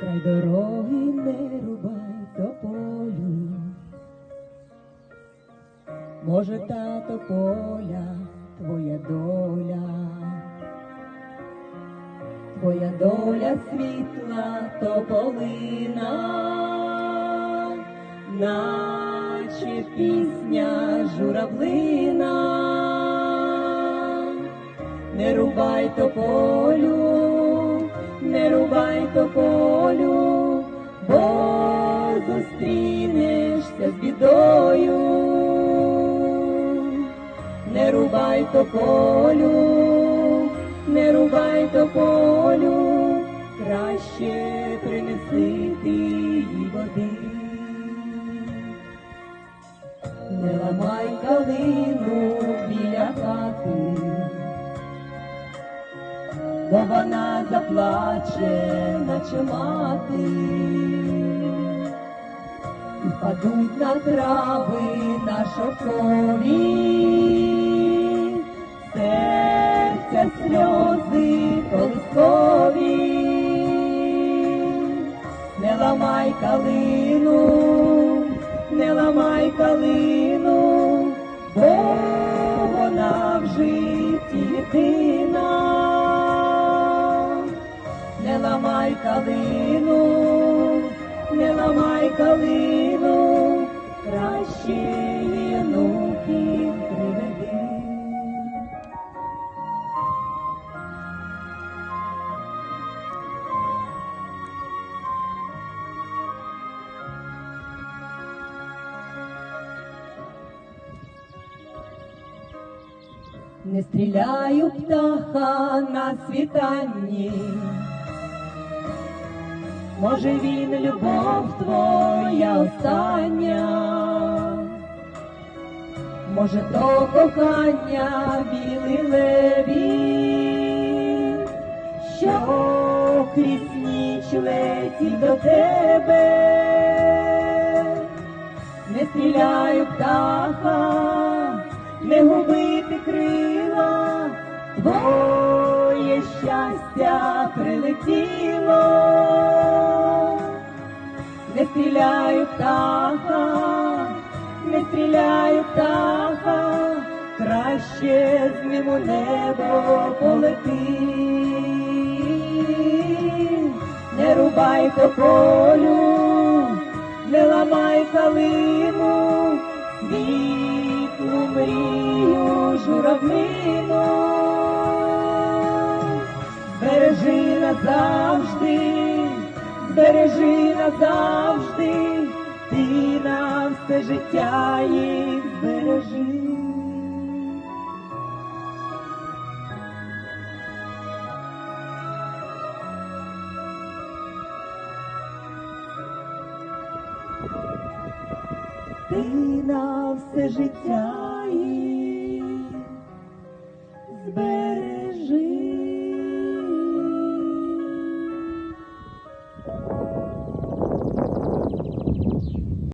край дороги не рубай тополю. Може, та тополя твоя доля, твоя доля світла тополина, наче пісня журавлина, не рубай тополю, не рубай тополю, зустрінешся з бідою, не рубай тополю, не рубай тополю, краще принеси ти води. Не ламай калину біля хати, бо вона заплаче, наче мати, падуть на трави на шовкові, серця сльози колискові, не ламай калину, не ламай калину, бо вона в житті єдина. Не ламай калину, не ламай калину, Не стріляю птаха на світанні, може він любов твоя остання, може то кохання білий лебідь, що крізь ніч летів до тебе, не стріляю птаха, не губити крила, твоє щастя прилетіло, не стріляю птаха, не стріляю птаха, краще з ним у небо полети. Не рубай тополю, не ламай калину, світлу мрію журавлину, збережи назавжди, збережи назавжди, ти на все життя їх збережи. Ти на все життя